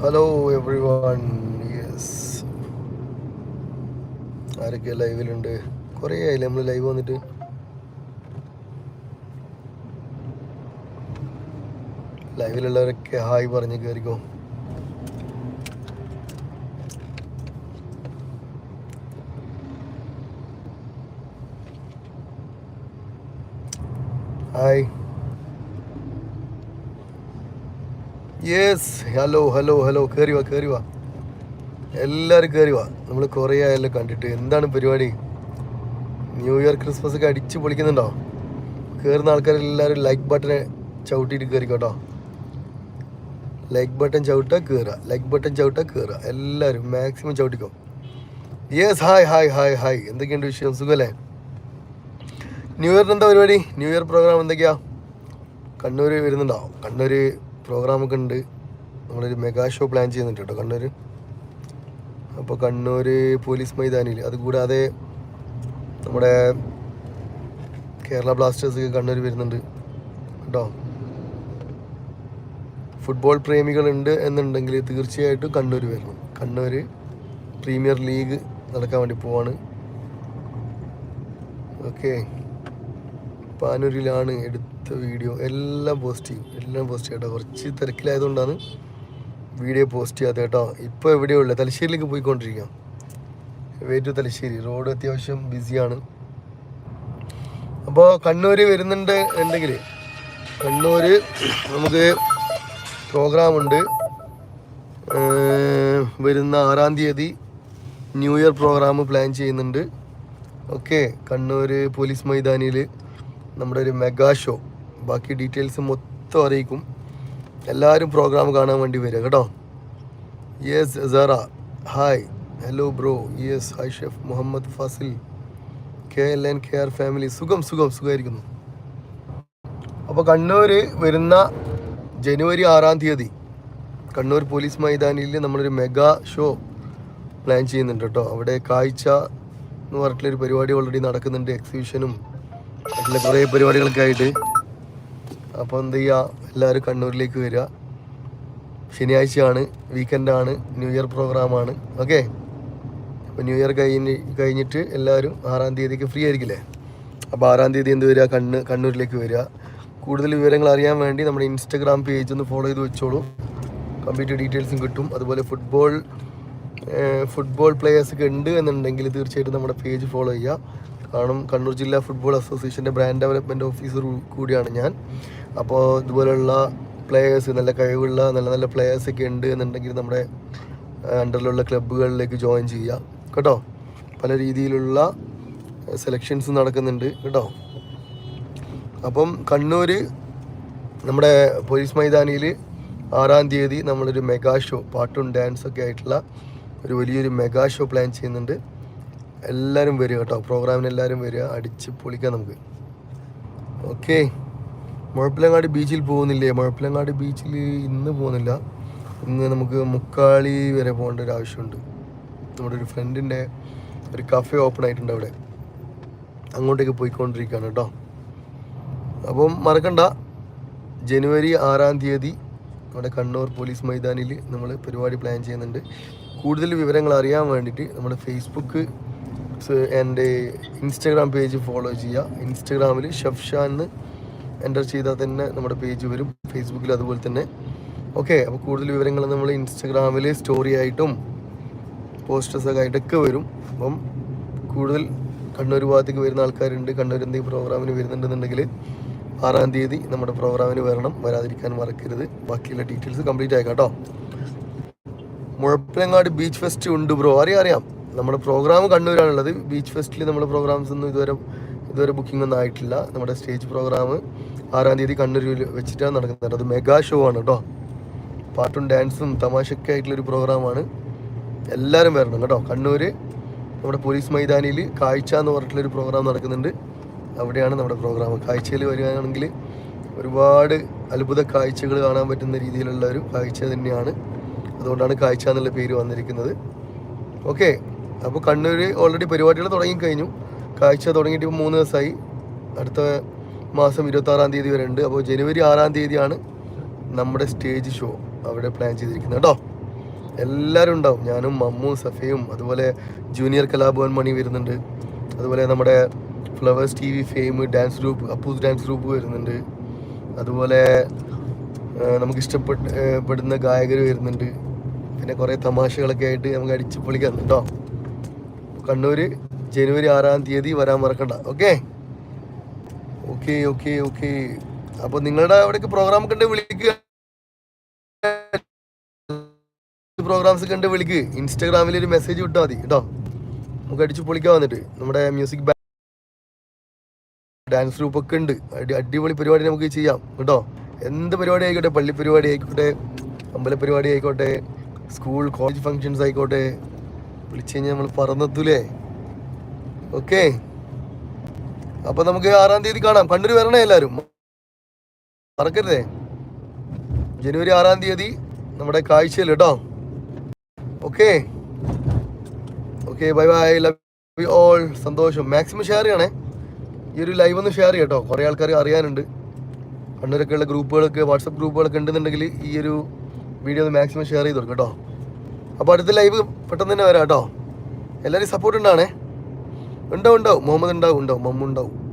Hello every one yes ആരൊക്കെ ലൈവിലുണ്ട് കുറേ ആയില്ലേ? നമ്മൾ ലൈവ് വന്നിട്ട്? ലൈവിലുള്ളവരൊക്കെ ഹായ് പറഞ്ഞ് കയറിക്കോ hi yes hello hello hello കയറി വാ കയറി വാ. എല്ലാവരും കയറി വാ. നമ്മൾ കുറേ ആയല്ലോ കണ്ടിട്ട്. എന്താണ് പരിപാടി? ന്യൂ ഇയർ ക്രിസ്മസ് ഒക്കെ അടിച്ച് പൊളിക്കുന്നുണ്ടോ? കയറുന്ന ആൾക്കാരെല്ലാവരും ലൈക്ക് ബട്ടൺ ചവിട്ടിയിട്ട് കയറിക്കോട്ടോ ലൈക്ക് ബട്ടൺ ചവിട്ടാ കയറുക ലൈക്ക് ബട്ടൺ ചവിട്ടാ കയറുക എല്ലാവരും maximum ചവിട്ടിക്കോ. Yes hi hi hi hi എന്തൊക്കെയുണ്ട് വിഷയം സുഖമല്ലേ ന്യൂ ഇയറിന് എന്താ പരിപാടി? ന്യൂ ഇയർ പ്രോഗ്രാം എന്തൊക്കെയാ? കണ്ണൂർ വരുന്നുണ്ടോ? കണ്ണൂർ പ്രോഗ്രാമൊക്കെ ഉണ്ട് നമ്മളൊരു മെഗാ ഷോ പ്ലാൻ ചെയ്യുന്നുണ്ട് കേട്ടോ കണ്ണൂർ അപ്പോൾ കണ്ണൂർ പോലീസ് മൈതാനിയിൽ അതുകൂടാതെ നമ്മുടെ കേരള ബ്ലാസ്റ്റേഴ്സ് കണ്ണൂർ വരുന്നുണ്ട്. കേട്ടോ? ഫുട്ബോൾ പ്രേമികളുണ്ട് എന്നുണ്ടെങ്കിൽ തീർച്ചയായിട്ടും കണ്ണൂർ വരണം. കണ്ണൂർ പ്രീമിയർ ലീഗ് നടക്കാൻ വേണ്ടി പോവാണ്. ഓക്കെ. പാനൂരിലാണ് എടുത്ത വീഡിയോ എല്ലാം പോസ്റ്റ് ചെയ്യും. എല്ലാം പോസ്റ്റ് ചെയ്യും കുറച്ച് തിരക്കിലായതുകൊണ്ടാണ് വീഡിയോ പോസ്റ്റ് ചെയ്യാത്ത കേട്ടോ. ഇപ്പോൾ എവിടെയുള്ളത് തലശ്ശേരിയിലേക്ക് പോയിക്കൊണ്ടിരിക്കാം. Way to Thalassery. റോഡ് അത്യാവശ്യം ബിസിയാണ് അപ്പോൾ കണ്ണൂർ വരുന്നുണ്ട് ഉണ്ടെങ്കിൽ കണ്ണൂർ നമുക്ക് പ്രോഗ്രാമുണ്ട് വരുന്ന ആറാം തീയതി ന്യൂ ഇയർ പ്രോഗ്രാം പ്ലാൻ ചെയ്യുന്നുണ്ട്. ഓക്കെ കണ്ണൂർ പോലീസ് മൈതാനിയിൽ നമ്മുടെ ഒരു മെഗാ ഷോ ബാക്കി ഡീറ്റെയിൽസ് മൊത്തം അറിയിക്കും. എല്ലാവരും പ്രോഗ്രാം കാണാൻ വേണ്ടി വരിക കേട്ടോ? Yes Sara hi hello bro yes hi chef Muhammad Fasil K L N K R family സുഖം സുഖം സുഖമായിരിക്കുന്നു അപ്പോൾ കണ്ണൂർ വരുന്ന ജനുവരി ആറാം തീയതി കണ്ണൂർ പോലീസ് മൈതാനിയിൽ നമ്മളൊരു മെഗാ ഷോ പ്ലാൻ ചെയ്യുന്നുണ്ട് കേട്ടോ. അവിടെ കാഴ്ച എന്ന് പറഞ്ഞിട്ടുള്ളൊരു പരിപാടി ഓൾറെഡി നടക്കുന്നുണ്ട് എക്സിബിഷനും അതിലെ കുറേ പരിപാടികളൊക്കെ ആയിട്ട്. അപ്പോൾ എന്ത് ചെയ്യുക എല്ലാവരും കണ്ണൂരിലേക്ക് വരിക. ശനിയാഴ്ചയാണ് വീക്കെൻഡാണ് ന്യൂ ഇയർ പ്രോഗ്രാമാണ് ഓക്കെ അപ്പോൾ ന്യൂ ഇയർ കഴിഞ്ഞ് കഴിഞ്ഞിട്ട് എല്ലാവരും ആറാം തീയതിക്ക് ഫ്രീ ആയിരിക്കില്ലേ? അപ്പോൾ ആറാം തീയതി എന്ത് വരിക? കണ്ണ് കണ്ണൂരിലേക്ക് വരിക. കൂടുതൽ വിവരങ്ങൾ അറിയാൻ വേണ്ടി നമ്മുടെ ഇൻസ്റ്റഗ്രാം പേജ് ഒന്ന് ഫോളോ ചെയ്ത് വെച്ചോളൂ. കംപ്ലീറ്റ് ഡീറ്റെയിൽസും കിട്ടും. അതുപോലെ ഫുട്ബോൾ ഫുട്ബോൾ പ്ലേയേഴ്സ് ഒക്കെ ഉണ്ട് എന്നുണ്ടെങ്കിൽ തീർച്ചയായിട്ടും നമ്മുടെ പേജ് ഫോളോ ചെയ്യുക. കാരണം കണ്ണൂർ ജില്ലാ ഫുട്ബോൾ അസോസിയേഷന്റെ ബ്രാൻഡ് ഡെവലപ്മെന്റ് ഓഫീസർ കൂടിയാണ് ഞാൻ. അപ്പോൾ ഇതുപോലുള്ള പ്ലേയേഴ്സ് നല്ല കഴിവുള്ള നല്ല നല്ല പ്ലേയേഴ്സൊക്കെ ഉണ്ട് എന്നുണ്ടെങ്കിൽ നമ്മുടെ അണ്ടറിലുള്ള ക്ലബ്ബുകളിലേക്ക് ജോയിൻ ചെയ്യുക. കേട്ടോ? പല രീതിയിലുള്ള സെലക്ഷൻസ് നടക്കുന്നുണ്ട്. കേട്ടോ? അപ്പം കണ്ണൂർ നമ്മുടെ പോലീസ് മൈതാനിയിൽ ആറാം തീയതി നമ്മളൊരു മെഗാ ഷോ പാട്ടും ഡാൻസൊക്കെ ആയിട്ടുള്ള ഒരു വലിയൊരു മെഗാ ഷോ പ്ലാൻ ചെയ്യുന്നുണ്ട്. എല്ലാവരും വരിക കേട്ടോ. പ്രോഗ്രാമിന് എല്ലാവരും വരിക. അടിച്ച് പൊളിക്കാം നമുക്ക്. ഓക്കെ. മുഴപ്പിലങ്ങാടി ബീച്ചിൽ പോകുന്നില്ലേ? മുഴപ്പിലങ്ങാടി ബീച്ചിൽ ഇന്ന് പോകുന്നില്ല. ഇന്ന് നമുക്ക് മുക്കാളി വരെ പോകേണ്ട ഒരു ആവശ്യമുണ്ട്. നമ്മുടെ ഒരു ഫ്രണ്ടിന്റെ ഒരു കഫേ ഓപ്പൺ ആയിട്ടുണ്ട് അവിടെ. അങ്ങോട്ടേക്ക് പോയിക്കൊണ്ടിരിക്കുകയാണ് കേട്ടോ. അപ്പം മറക്കണ്ട. ജനുവരി ആറാം തീയതി നമ്മുടെ കണ്ണൂർ പോലീസ് മൈതാനിയിൽ നമ്മൾ പരിപാടി പ്ലാൻ ചെയ്യുന്നുണ്ട്. കൂടുതൽ വിവരങ്ങൾ അറിയാൻ വേണ്ടിയിട്ട് നമ്മുടെ ഫേസ്ബുക്ക് എന്റെ ഇൻസ്റ്റാഗ്രാം പേജ് ഫോളോ ചെയ്യുക. ഇൻസ്റ്റാഗ്രാമിൽ ഷെഫ്ഷാൻ എന്ന് എന്റർ ചെയ്താൽ തന്നെ നമ്മുടെ പേജ് വരും. ഫേസ്ബുക്കിൽ അതുപോലെ തന്നെ. ഓക്കെ അപ്പോൾ കൂടുതൽ വിവരങ്ങൾ നമ്മൾ ഇൻസ്റ്റാഗ്രാമിൽ സ്റ്റോറി ആയിട്ടും പോസ്റ്റേഴ്സൊക്കെ ആയിട്ടൊക്കെ വരും. അപ്പം കൂടുതൽ കണ്ണൂർ ഭാഗത്തേക്ക് വരുന്ന ആൾക്കാരുണ്ട്. കണ്ണൂർ എന്തെങ്കിലും പ്രോഗ്രാമിന് വരുന്നുണ്ടെന്നുണ്ടെങ്കിൽ ആറാം തീയതി നമ്മുടെ പ്രോഗ്രാമിന് വരണം. വരാതിരിക്കാൻ മറക്കരുത്. ബാക്കിയുള്ള ഡീറ്റെയിൽസ് കംപ്ലീറ്റ് ആയിക്കാട്ടോ കേട്ടോ. മുഴപ്പിലങ്ങാട് ബീച്ച് ഫെസ്റ്റ് ഉണ്ട് ബ്രോ. അറിയാം അറിയാം. നമ്മുടെ പ്രോഗ്രാം കണ്ണൂരാണുള്ളത്. ബീച്ച് ഫെസ്റ്റിൽ നമ്മുടെ പ്രോഗ്രാംസ് ഒന്നും ഇതുവരെ ഇതുവരെ ബുക്കിംഗ് ഒന്നും ആയിട്ടില്ല. നമ്മുടെ സ്റ്റേജ് പ്രോഗ്രാം ആറാം തീയതി കണ്ണൂരിൽ വെച്ചിട്ടാണ് നടക്കുന്നത്. അത് മെഗാ ഷോ ആണ് കേട്ടോ പാട്ടും ഡാൻസും തമാശയൊക്കെ ആയിട്ടുള്ളൊരു പ്രോഗ്രാമാണ് എല്ലാവരും വരണം കേട്ടോ. കണ്ണൂർ നമ്മുടെ പോലീസ് മൈതാനിയിൽ കാഴ്ച എന്ന് പറഞ്ഞിട്ടുള്ളൊരു പ്രോഗ്രാം നടക്കുന്നുണ്ട്. അവിടെയാണ് നമ്മുടെ പ്രോഗ്രാം കാഴ്ചയിൽ വരികയാണെങ്കിൽ ഒരുപാട് അത്ഭുത കാഴ്ചകൾ കാണാൻ പറ്റുന്ന രീതിയിലുള്ള ഒരു കാഴ്ച തന്നെയാണ്. അതുകൊണ്ടാണ് കാഴ്ച എന്നുള്ള പേര് വന്നിരിക്കുന്നത്. ഓക്കെ അപ്പോൾ കണ്ണൂർ ഓൾറെഡി പരിപാടികൾ തുടങ്ങിക്കഴിഞ്ഞു കാഴ്ച തുടങ്ങിയിട്ട് മൂന്ന് ദിവസമായി. അടുത്ത മാസം ഇരുപത്താറാം തീയതി വരെ ഉണ്ട്. അപ്പോൾ ജനുവരി ആറാം തീയതിയാണ് നമ്മുടെ സ്റ്റേജ് ഷോ അവിടെ പ്ലാൻ ചെയ്തിരിക്കുന്നത് കേട്ടോ. എല്ലാവരും ഉണ്ടാവും. ഞാനും മമ്മും സഫയും അതുപോലെ ജൂനിയർ കലാഭവൻ മണി വരുന്നുണ്ട്. അതുപോലെ നമ്മുടെ Flowers T V fame dance group Appoos dance group വരുന്നുണ്ട്. അതുപോലെ നമുക്ക് ഇഷ്ടപ്പെട്ട് പെടുന്ന ഗായകർ വരുന്നുണ്ട്. പിന്നെ കുറേ തമാശകളൊക്കെ ആയിട്ട് നമുക്ക് അടിച്ച് പൊളിക്കാം കേട്ടോ. കണ്ണൂർ ജനുവരി ആറാം തീയതി വരാൻ മറക്കണ്ട. ഓക്കെ ഓക്കെ ഓക്കെ ഓക്കെ അപ്പൊ നിങ്ങളുടെ അവിടേക്ക് പ്രോഗ്രാം കണ്ട് വിളിക്കുക. പ്രോഗ്രാംസ് കണ്ട് വിളിക്ക്. ഇൻസ്റ്റാഗ്രാമിൽ ഒരു മെസ്സേജ് വിട്ടാൽ മതി. കേട്ടോ നമുക്ക് അടിച്ചു പൊളിക്കാൻ വന്നിട്ട്. നമ്മുടെ മ്യൂസിക് ഡാൻസ് ഗ്രൂപ്പ് ഒക്കെ ഉണ്ട്. അടി അടിപൊളി പരിപാടി നമുക്ക് ചെയ്യാം. കേട്ടോ എന്ത് പരിപാടി ആയിക്കോട്ടെ? പള്ളി പരിപാടി ആയിക്കോട്ടെ അമ്പല പരിപാടി ആയിക്കോട്ടെ സ്കൂൾ കോളേജ് ഫങ്ഷൻസ് ആയിക്കോട്ടെ വിളിച്ചു കഴിഞ്ഞാൽ നമ്മൾ പറന്നെത്തൂലേ? ഓക്കെ അപ്പൊ നമുക്ക് ആറാം തീയതി കാണാം. കണ്ണൂർ വരണേ എല്ലാവരും മറക്കരുതേ. ജനുവരി ആറാം തീയതി നമ്മുടെ കാഴ്ചയിൽ കേട്ടോ okay okay bye bye love you all സന്തോഷം. മാക്സിമം ഷെയർ ചെയ്യണേ. ഈ ഒരു ലൈവ് ഒന്ന് ഷെയർ ചെയ്യട്ടോ കുറേ ആൾക്കാർ അറിയാനുണ്ട്. കണ്ണൂരൊക്കെയുള്ള ഗ്രൂപ്പുകളൊക്കെ വാട്സപ്പ് ഗ്രൂപ്പുകളൊക്കെ ഉണ്ടെന്നുണ്ടെങ്കിൽ ഈ ഒരു വീഡിയോ ഒന്ന് മാക്സിമം ഷെയർ ചെയ്ത് കൊടുക്കും കേട്ടോ അപ്പോൾ അടുത്ത ലൈവ് പെട്ടെന്ന് തന്നെ വരാം കേട്ടോ. എല്ലാവരും സപ്പോർട്ട് ഉണ്ടാണേ ഉണ്ടാവും ഉണ്ടാവും. മുഹമ്മദ് ഉണ്ടാവും ഉണ്ടാവും. മമ്മ ഉണ്ടാവും.